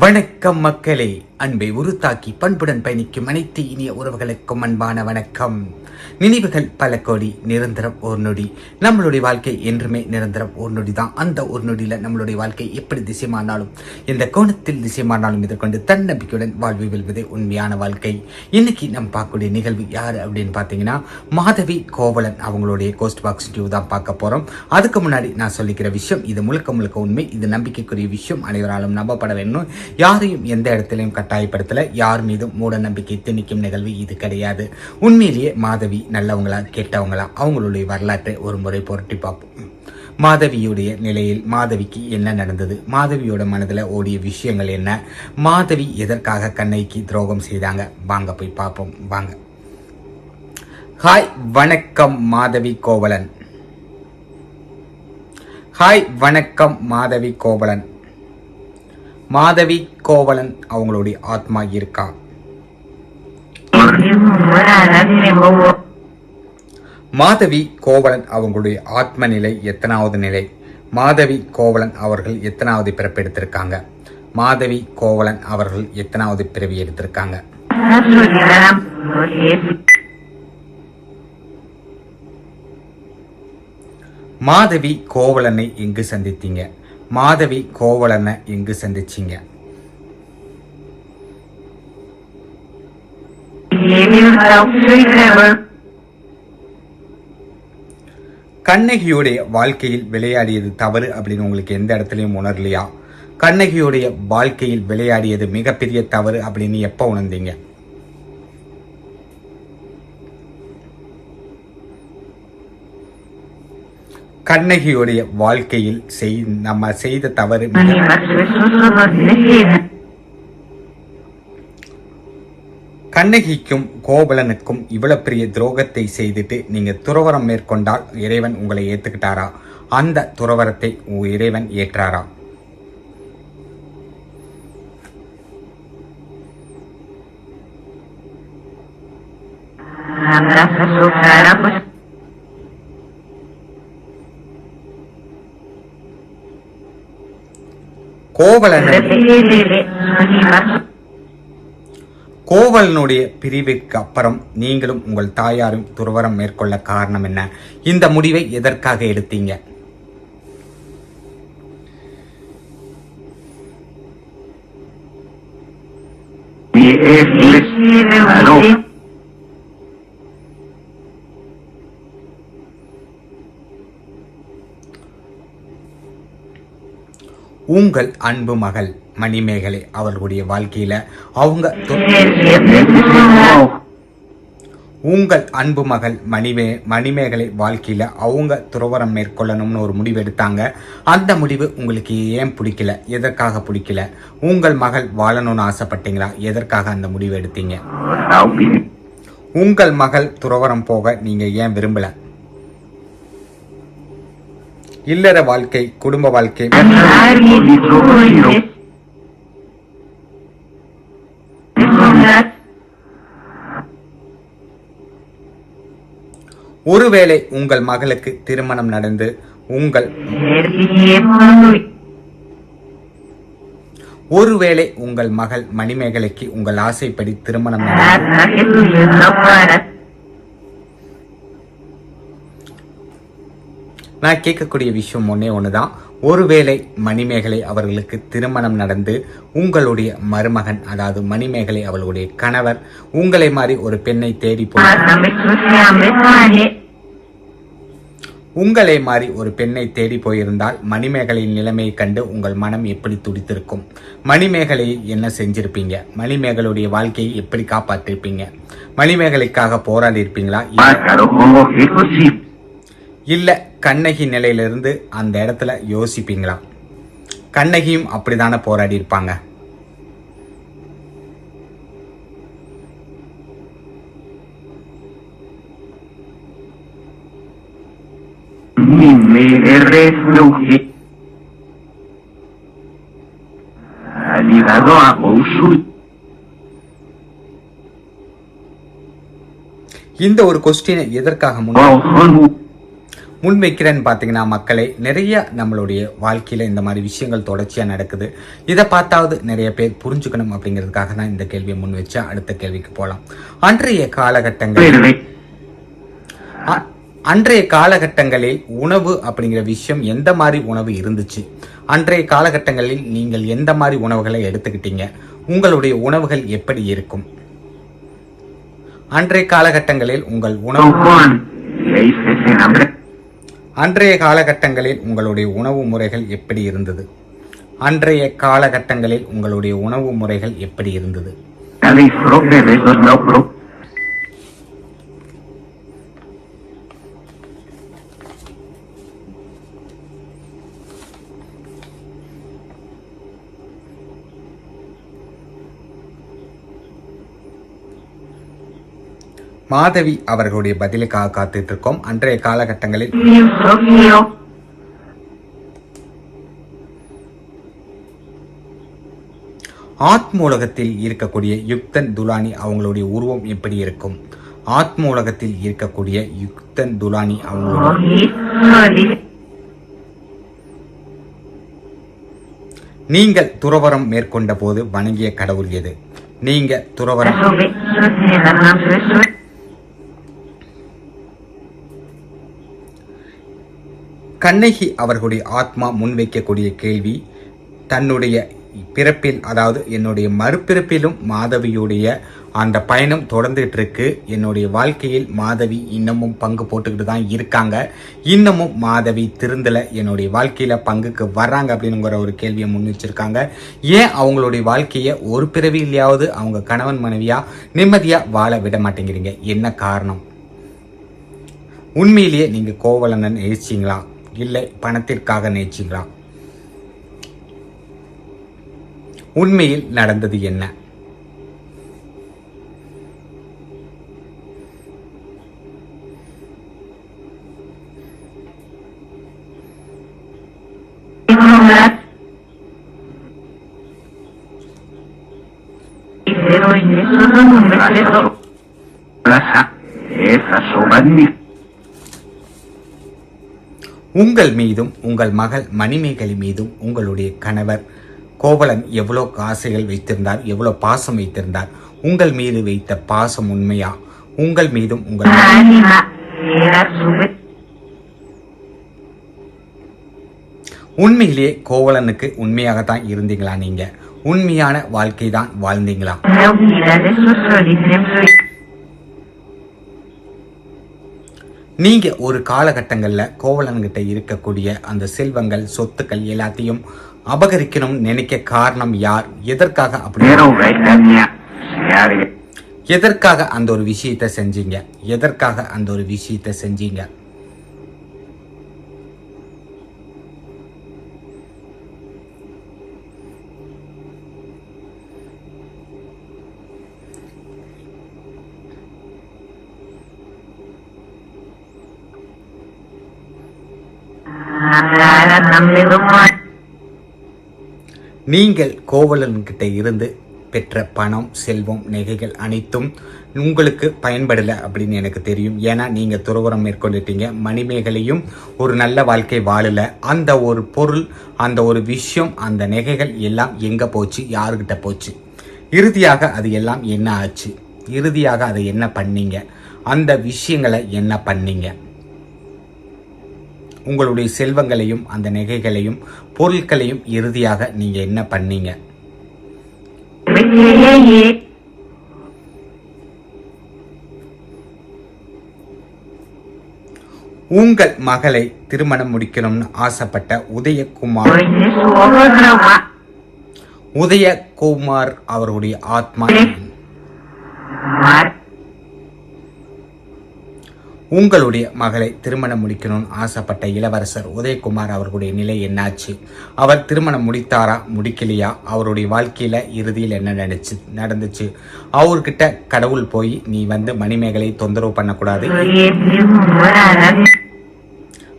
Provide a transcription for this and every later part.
வணக்கம் மக்களே. அன்பை உருத்தாக்கி பண்புடன் பயணிக்கும் அனைத்து இனிய உறவுகளுக்கும் அன்பான வணக்கம். நினைவுகள் பல கோடி நிரந்தரம் ஒரு நொடி. நம்மளுடைய வாழ்க்கை என்றுமே நிரந்தரம் ஒரு நொடி தான். அந்த ஒரு நொடியில் நம்மளுடைய வாழ்க்கை எப்படி திசைமானாலும் எந்த கோணத்தில் திசைமானாலும் எதிர்கொண்டு தன்னம்பிக்கையுடன் வாழ்வை வெல்வதே உண்மையான வாழ்க்கை. இன்னைக்கு நம்ம பார்க்கக்கூடிய நிகழ்வு யார் அப்படின்னு பார்த்தீங்கன்னா மாதவி கோவலன் அவங்களுடைய கோஸ்ட் பாக்ஸ் டியூ தான் பார்க்க போகிறோம் அதுக்கு முன்னாடி நான் சொல்லிக்கிற விஷயம் இது முழுக்க முழுக்க உண்மை இது நம்பிக்கைக்குரிய விஷயம். அனைவராலும் நம்பப்பட வேண்டும். யாரையும் எந்த இடத்திலையும் கட்டாயப்படுத்தல யார் மீதும் மூட நம்பிக்கை திணிக்கும் நிகழ்வு இது கிடையாது. உண்மையிலேயே மாதவி நல்லவங்களா கெட்டவங்களா? அவங்களுடைய வரலாற்றை ஒரு முறை புரட்டி பார்ப்போம். மாதவியுடைய நிலையில் மாதவிக்கு என்ன நடந்தது? மாதவியோட மனதில் ஓடிய விஷயங்கள் என்ன? மாதவி எதற்காக கண்ணைக்கு துரோகம் செய்தாங்க? வாங்க போய் பார்ப்போம். வாங்க. ஹாய் வணக்கம் மாதவி கோவலன். ஹாய் வணக்கம் மாதவி கோவலன். மாதவி கோவலன் அவங்களுடைய ஆத்மா இருக்கா? மாதவி கோவலன் அவங்களுடைய ஆத்ம நிலை எத்தனாவது நிலை? மாதவி கோவலன் அவர்கள் எத்தனாவது பிறப்பு எடுத்திருக்காங்க? மாதவி கோவலன் அவர்கள் எத்தனாவது பிறவி எடுத்திருக்காங்க? மாதவி கோவலனை எங்கு சந்தித்தீங்க? மாதவி கோவலனை எங்கு சந்திச்சீங்க? கண்ணகியுடைய வாழ்க்கையில் விளையாடியது தவறு அப்படின்னு உங்களுக்கு எந்த இடத்துலையும் உணரலையா? கண்ணகியுடைய வாழ்க்கையில் விளையாடியது மிகப்பெரிய தவறு அப்படின்னு எப்போ உணர்ந்தீங்க? கண்ணகியுடைய வாழ்க்கையில் செய் நம்ம செய்த தவறு கண்ணகிக்கும் கோவலனுக்கும் இவ்வளவு பெரிய துரோகத்தை செய்துட்டு நீங்க துறவரம் மேற்கொண்டால் இறைவன் உங்களை ஏத்துக்கிட்டாரா? அந்த துறவரத்தை இறைவன் ஏற்றாரா? கோவலன் கோவலனுடைய பிரிவிற்கு அப்புறம் நீங்களும் உங்கள் தாயாரும் துறவரம் மேற்கொள்ள காரணம் என்ன? இந்த முடிவை எதற்காக எடுத்தீங்க? உங்கள் அன்பு மகள் மணிமேகலை அவர்களுடைய வாழ்க்கையில அவங்க உங்கள் அன்பு மகள் மணிமே மணிமேகலை வாழ்க்கையில அவங்க துறவரம் மேற்கொள்ளணும்னு ஒரு முடிவு எடுத்தாங்க. அந்த முடிவு உங்களுக்கு ஏன் பிடிக்கல? எதற்காக பிடிக்கல? உங்கள் மகள் வாழணும்னு ஆசைப்பட்டீங்களா? எதற்காக அந்த முடிவு எடுத்தீங்க? உங்கள் மகள் துறவரம் போக நீங்க ஏன் விரும்பல? இல்லற வாழ்க்கை குடும்ப வாழ்க்கை. ஒருவேளை உங்கள் மகளுக்கு திருமணம் நடந்து உங்கள் ஒருவேளை உங்கள் மகள் மணிமேகலைக்கு உங்கள் ஆசைப்படி திருமணம் நான் கேட்கக்கூடிய விஷயம் ஒன்னே ஒண்ணுதான். ஒருவேளை மணிமேகலை அவர்களுக்கு திருமணம் நடந்து உங்களுடைய மருமகன் அதாவது மணிமேகலை அவர்களுடைய கணவர் உங்களை மாதிரி ஒரு பெண்ணை தேடி போய் உங்களை மாதிரி ஒரு பெண்ணை தேடி போயிருந்தால் மணிமேகலையின் நிலைமையை கண்டு உங்கள் மனம் எப்படி துடித்திருக்கும்? மணிமேகலையை என்ன செஞ்சிருப்பீங்க? மணிமேகலுடைய வாழ்க்கையை எப்படி காப்பாற்றிருப்பீங்க? மணிமேகலைக்காக போராடி இருப்பீங்களா இல்ல. கண்ணகி நிலையிலிருந்து அந்த இடத்துல யோசிப்பீங்களா? கண்ணகியும் அப்படிதானே போராடி இருப்பாங்க. இந்த ஒரு கொஸ்டினை எதற்காக முன் முன்வைக்கிறேன்னு பார்த்தீங்கன்னா மக்களை நிறைய நம்மளுடைய வாழ்க்கையில் இந்த மாதிரி விஷயங்கள் தொடர்ச்சியாக நடக்குது. இதை பார்த்தாவது நிறைய பேர் புரிஞ்சுக்கணும் அப்படிங்கிறதுக்காக தான் இந்த கேள்வியை முன் வச்சா அடுத்த கேள்விக்கு போகலாம் அன்றைய காலகட்டங்களில் அன்றைய காலகட்டங்களில் உணவு அப்படிங்கிற விஷயம் எந்த மாதிரி உணவு இருந்துச்சு? அன்றைய காலகட்டங்களில் நீங்கள் எந்த மாதிரி உணவுகளை எடுத்துக்கிட்டீங்க? உங்களுடைய உணவுகள் எப்படி இருக்கும்? அன்றைய காலகட்டங்களில் உங்கள் உணவு அன்றைய காலகட்டங்களில் உங்களுடைய உணவு முறைகள் எப்படி இருந்தது? அன்றைய காலகட்டங்களில் உங்களுடைய உணவு முறைகள் எப்படி இருந்தது? மாதவி அவர்களுடைய பதிலுக்காக காத்துட்டு இருக்கோம் அன்றைய காலகட்டங்களில் ஆத்மூலகத்தில் இருக்கக்கூடிய யுக்தன் துலானி அவங்களுடைய உருவம் எப்படி இருக்கும்? ஆத்மூலகத்தில் இருக்கக்கூடிய யுக்தன் துலானி அவங்களுடைய நீங்கள் துறவரம் மேற்கொண்ட போது வணங்கிய கடவுள் எது? நீங்க துறவரம். கண்ணகி அவர்களுடைய ஆத்மா முன்வைக்கக்கூடிய கேள்வி தன்னுடைய பிறப்பில் அதாவது என்னுடைய மறுபிறப்பிலும் மாதவியுடைய அந்த பயணம் தொடர்ந்துட்டு இருக்கு என்னுடைய வாழ்க்கையில் மாதவி இன்னமும் பங்கு போட்டுக்கிட்டு தான் இருக்காங்க. இன்னமும் மாதவி திருந்தல என்னுடைய வாழ்க்கையில பங்குக்கு வர்றாங்க அப்படிங்கிற ஒரு கேள்வியை முன் வச்சிருக்காங்க. ஏன் அவங்களுடைய வாழ்க்கையை ஒரு பிறவியிலையாவது அவங்க கணவன் மனைவியா நிம்மதியா வாழ விட மாட்டேங்கிறீங்க? என்ன காரணம்? உண்மையிலேயே நீங்க கோவலனன் எழுச்சிங்களா இல்லை பணத்திற்காக நேசிச்சிங்களா உண்மையில் நடந்தது என்ன Plaza, esa soberanía. உங்கள் மீதும் உங்கள் மகள் மணிமேகலை மீதும் உங்களுடைய கணவர் கோவலன் எவ்வளோ ஆசைகள் வைத்திருந்தார் எவ்வளோ பாசம் வைத்திருந்தார். உங்கள் மீது வைத்த பாசம் உண்மையா? உங்கள் மீதும் உங்கள் உண்மையிலேயே கோவலனுக்கு உண்மையாகத்தான் இருந்தீங்களா நீங்க? உண்மையான வாழ்க்கை தான் வாழ்ந்தீங்களா நீங்க ஒரு காலகட்டங்கள்ல கோவலன்கிட்ட இருக்கக்கூடிய அந்த செல்வங்கள் சொத்துக்கள் எல்லாத்தையும் அபகரிக்கணும்னு நினைக்க காரணம் யார்? எதற்காக அப்படி. எதற்காக அந்த ஒரு விஷயத்தை செஞ்சீங்க? எதற்காக அந்த ஒரு விஷயத்தை செஞ்சீங்க? நீங்கள் கோவலன்கிட்ட இருந்து பெற்ற பணம் செல்வம் நகைகள் அனைத்தும் உங்களுக்கு பயன்படலை அப்படின்னு எனக்கு தெரியும். ஏன்னா நீங்க துறவரம் மேற்கொண்டுட்டீங்க. மணிமேகலையும் ஒரு நல்ல வாழ்க்கை வாழல. அந்த ஒரு பொருள் அந்த ஒரு விஷயம் அந்த நகைகள் எல்லாம் எங்க போச்சு? யாருக்கிட்ட போச்சு? இறுதியாக அது எல்லாம் என்ன ஆச்சு? இறுதியாக அதை என்ன பண்ணீங்க? அந்த விஷயங்களை என்ன பண்ணீங்க? உங்களுடைய செல்வங்களையும் அந்த நகைகளையும் பொருட்களையும் இறுதியாக நீங்க என்ன பண்ணீங்க? உங்கள் மகளை திருமணம் முடிக்கணும்னு ஆசைப்பட்ட உதயகுமார் உதயகுமார் அவருடைய ஆத்மா. உங்களுடைய மகளை திருமணம் முடிக்கணும்னு ஆசைப்பட்ட இளவரசர் உதயகுமார் அவர்களுடைய நிலை என்னாச்சு? அவர் திருமணம் முடித்தாரா? முடிக்கலையா? அவருடைய வாழ்க்கையில இறுதியில் என்ன நினைச்சு நடந்துச்சு? அவர்கிட்ட கடவுள் போய் நீ வந்து மணிமேகலை தொந்தரவு பண்ணக்கூடாது.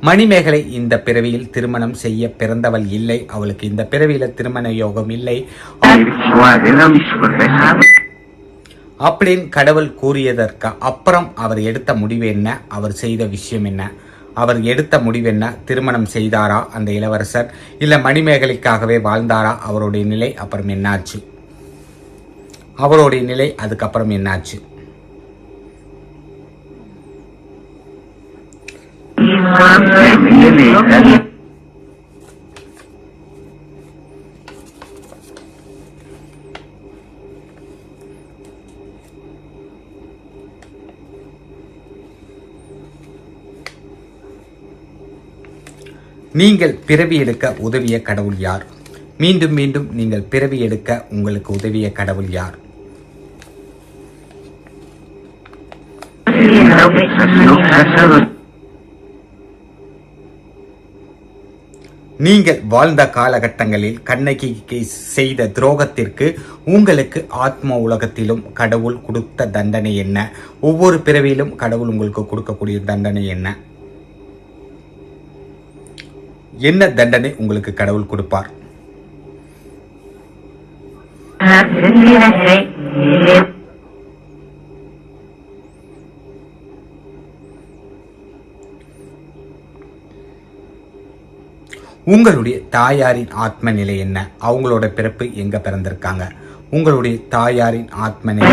மணிமேகலை இந்த பிறவியில் திருமணம் செய்ய பிறந்தவள் இல்லை. அவளுக்கு இந்த பிறவியில திருமண யோகம் இல்லை. அப்படின்னு கடவுள் கூறியதற்கு அப்புறம் அவர் எடுத்த முடிவு என்ன? அவர் செய்த விஷயம் என்ன? அவர் எடுத்த முடிவு என்ன? திருமணம் செய்தாரா அந்த இளவரசர்? இல்ல மணிமேகலைக்காகவே வாழ்ந்தாரா? அவருடைய நிலை அப்புறம் என்னாச்சு? அவருடைய நிலை அதுக்கப்புறம் என்னாச்சு? நீங்கள் பிறவி எடுக்க உதவிய கடவுள் யார்? மீண்டும் மீண்டும் நீங்கள் பிறவி எடுக்க உங்களுக்கு உதவிய கடவுள் யார்? நீங்கள் வாழ்ந்த காலகட்டங்களில் கண்ணகிக்கு செய்த துரோகத்திற்கு உங்களுக்கு ஆத்ம உலகத்திலும் கடவுள் கொடுத்த தண்டனை என்ன? ஒவ்வொரு பிறவியிலும் கடவுள் உங்களுக்கு கொடுக்கக்கூடிய தண்டனை என்ன? என்ன தண்டனை உங்களுக்கு கடவுள் கொடுப்பார்? உங்களுடைய தாயாரின் ஆத்ம நிலை என்ன? அவங்களோட பிறப்பு எங்க பிறந்திருக்காங்க? உங்களுடைய தாயாரின் ஆத்ம நிலை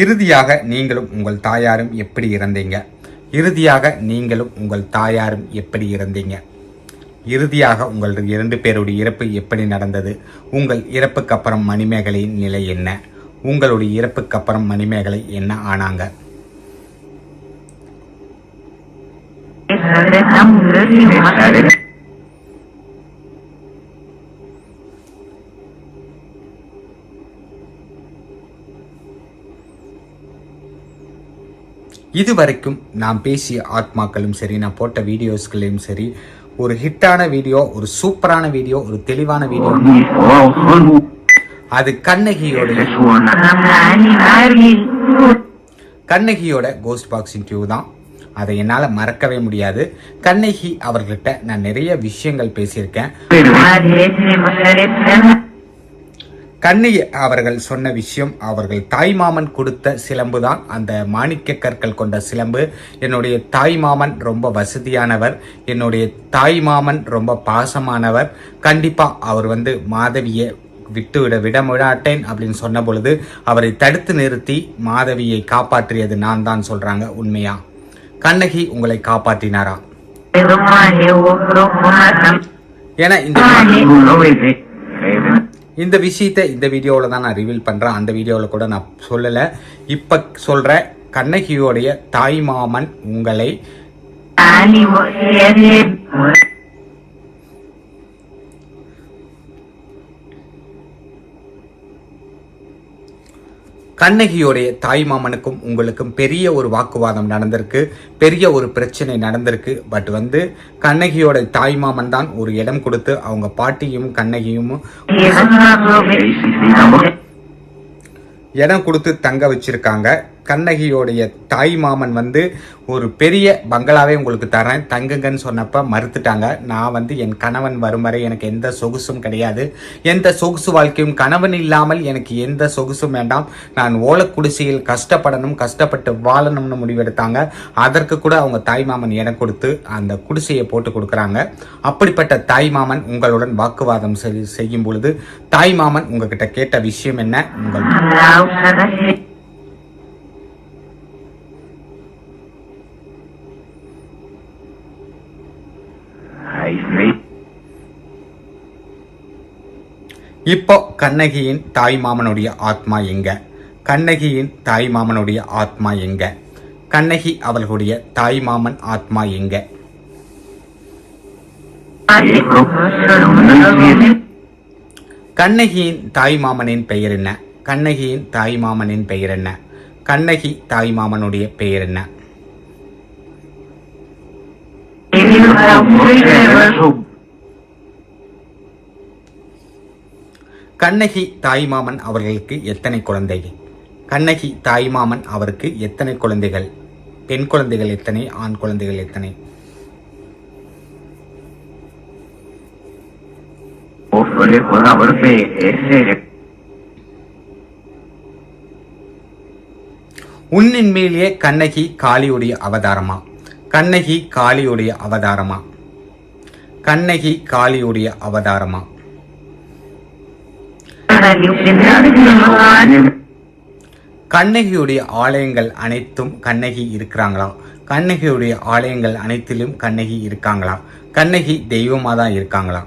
இறுதியாக நீங்களும் உங்கள் தாயாரும் எப்படி இறந்தீங்க? இறுதியாக நீங்களும் உங்கள் தாயாரும் எப்படி இறந்தீங்க? இறுதியாக உங்கள் இரண்டு பேருடைய இறப்பு எப்படி நடந்தது? உங்கள் இறப்புக்கு அப்புறம் மணிமேகலையின் நிலை என்ன? உங்களுடைய இறப்புக்கு அப்புறம் மணிமேகலை என்ன ஆனாங்க? இதுவரைக்கும் நான் பேசிய ஆத்மாக்களும் சரி நான் போட்ட வீடியோஸ்களையும் சரி ஒரு ஹிட்டான வீடியோ ஒரு சூப்பரான வீடியோ ஒரு தெளிவான வீடியோ. அது கண்ணகியோட கண்ணகியோட கோஸ்ட் பாக்ஸிங் கியூ தான். அதை என்னால் மறக்கவே முடியாது. கண்ணகி அவர்கிட்ட நான் நிறைய விஷயங்கள் பேசியிருக்கேன். கண்ணைய அவர்கள் சொன்ன விஷயம் அவர்கள் தாய்மாமன் கொடுத்த சிலம்பு தான் அந்த மாணிக்க கற்கள் கொண்ட சிலம்பு என்னுடைய தாய்மாமன் ரொம்ப வசதியானவர் என்னுடைய தாய்மாமன் ரொம்ப பாசமானவர் கண்டிப்பா அவர் வந்து மாதவியை விட்டுவிட விட விடாட்டேன் அப்படின்னு சொன்ன பொழுது அவரை தடுத்து நிறுத்தி மாதவியை காப்பாற்றியது நான் தான் சொல்றாங்க உண்மையா கண்ணகி உங்களை காப்பாற்றினாரா என இந்த இந்த விஷயத்தை இந்த வீடியோவில் தான் நான் ரிவீல் பண்ணுறேன் அந்த வீடியோவில் கூட நான் சொல்லலை. இப்போ சொல்கிற கண்ணகியோடைய தாய் மாமன் உங்களை கண்ணகியோடைய தாய் மாமனுக்கும் உங்களுக்கும் பெரிய ஒரு வாக்குவாதம் நடந்திருக்கு. பெரிய ஒரு பிரச்சனை நடந்திருக்கு. பட் வந்து கண்ணகியோட தாய் மாமன் தான் ஒரு இடம் கொடுத்து அவங்க பாட்டியும் கண்ணகியும் இடம் கொடுத்து தங்க வச்சிருக்காங்க. கண்ணகியோடைய தாய் மாமன் வந்து ஒரு பெரிய பங்களாவே உங்களுக்கு தரேன். தங்குங்கன்னு சொன்னப்ப மறுத்துட்டாங்க. நான் வந்து என் கணவன் வரும் வரை எனக்கு எந்த சொகுசும் கிடையாது. எந்த சொகுசு வாழ்க்கையும் கணவன் இல்லாமல் எனக்கு எந்த சொகுசும் வேண்டாம். நான் ஓலக்குடிசையில் கஷ்டப்படணும் கஷ்டப்பட்டு வாழணும்னு முடிவெடுத்தாங்க. அதற்கு கூட அவங்க தாய் மாமன் இடம் கொடுத்து அந்த குடிசையை போட்டு கொடுக்குறாங்க. அப்படிப்பட்ட தாய் மாமன் உங்களுடன் வாக்குவாதம் செய்யும் பொழுது தாய் மாமன் உங்ககிட்ட கேட்ட விஷயம் என்ன? உங்கள் இப்போ கண்ணகியின் தாய் மாமனுடைய ஆத்மா எங்க? கண்ணகியின் தாய் மாமனுடைய ஆத்மா எங்க? கண்ணகி அவர்களுடைய தாய் மாமன் ஆத்மா எங்க? கண்ணகியின் தாய் மாமனின் பெயர் என்ன? கண்ணகியின் தாய் மாமனின் பெயர் என்ன? கண்ணகி தாய் மாமனுடைய பெயர் என்ன? கண்ணகி தாய்மாமன் அவர்களுக்கு எத்தனை குழந்தை கண்ணகி தாய்மாமன் அவருக்கு எத்தனை குழந்தைகள்? பெண் குழந்தைகள் எத்தனை? ஆண் குழந்தைகள் எத்தனை? உன்னின்மேலேயே கண்ணகி காளியுடைய அவதாரமா? கண்ணகி காளியுடைய அவதாரமா? கண்ணகி காளியுடைய அவதாரமா? கண்ணகியுடைய ஆலயங்கள் அனைத்தும் கண்ணகி இருக்கிறாங்களா கண்ணகியுடைய ஆலயங்கள் அனைத்திலும் கண்ணகி இருக்காங்களா கண்ணகி தெய்வமாக தான் இருக்காங்களா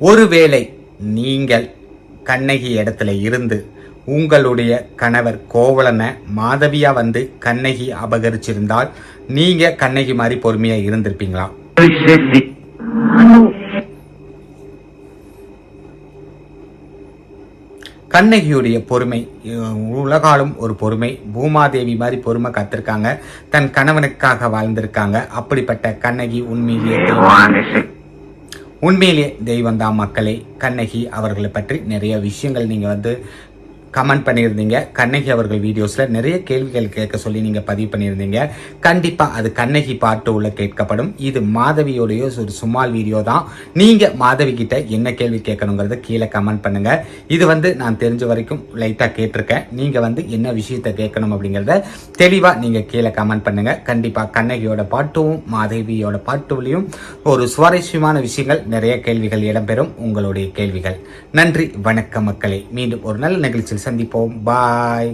ஒருவேளை நீங்கள் கண்ணகி இடத்துல இருந்து உங்களுடைய கணவர் கோவலனை மாதவியா வந்து கண்ணகி அபகரிச்சிருந்தால் நீங்க கண்ணகி மாதிரி பொறுமையா இருந்திருப்பீங்களா? கண்ணகியுடைய பொறுமை உலகாலும் ஒரு பொறுமை. பூமாதேவி மாதிரி பொறுமை கத்திருக்காங்க. தன் கணவனுக்காக வாழ்ந்திருக்காங்க. அப்படிப்பட்ட கண்ணகி உண்மையிலேயே தெய்வம். உண்மையிலேயே தெய்வம் தான் மக்களே. கண்ணகி அவர்களை பற்றி நிறைய விஷயங்கள் நீங்கள் வந்து கமெண்ட் பண்ணியிருந்தீங்க. கண்ணகி அவர்கள் வீடியோஸில் நிறைய கேள்விகள் கேட்க சொல்லி நீங்கள் பதிவு பண்ணியிருந்தீங்க. கண்டிப்பாக அது கண்ணகி பாட்டு உள்ள கேட்கப்படும். இது மாதவியோடைய ஒரு சுமால் வீடியோ தான். நீங்கள் மாதவி கிட்ட என்ன கேள்வி கேட்கணுங்கிறத கீழே கமெண்ட் பண்ணுங்க. இது வந்து நான் தெரிஞ்ச வரைக்கும் லைட்டாக கேட்டிருக்கேன். நீங்கள் வந்து என்ன விஷயத்தை கேட்கணும் அப்படிங்கிறத தெளிவாக நீங்கள் கீழே கமெண்ட் பண்ணுங்க. கண்டிப்பாக கண்ணகியோட பாட்டும் மாதவியோட பாட்டுலையும் ஒரு சுவாரஸ்யமான விஷயங்கள் நிறைய கேள்விகள் இடம்பெறும். உங்களுடைய கேள்விகள். நன்றி. வணக்கம் மக்களே. மீண்டும் ஒரு நல்ல நிகழ்ச்சியில் சந்திப்போம் பாய்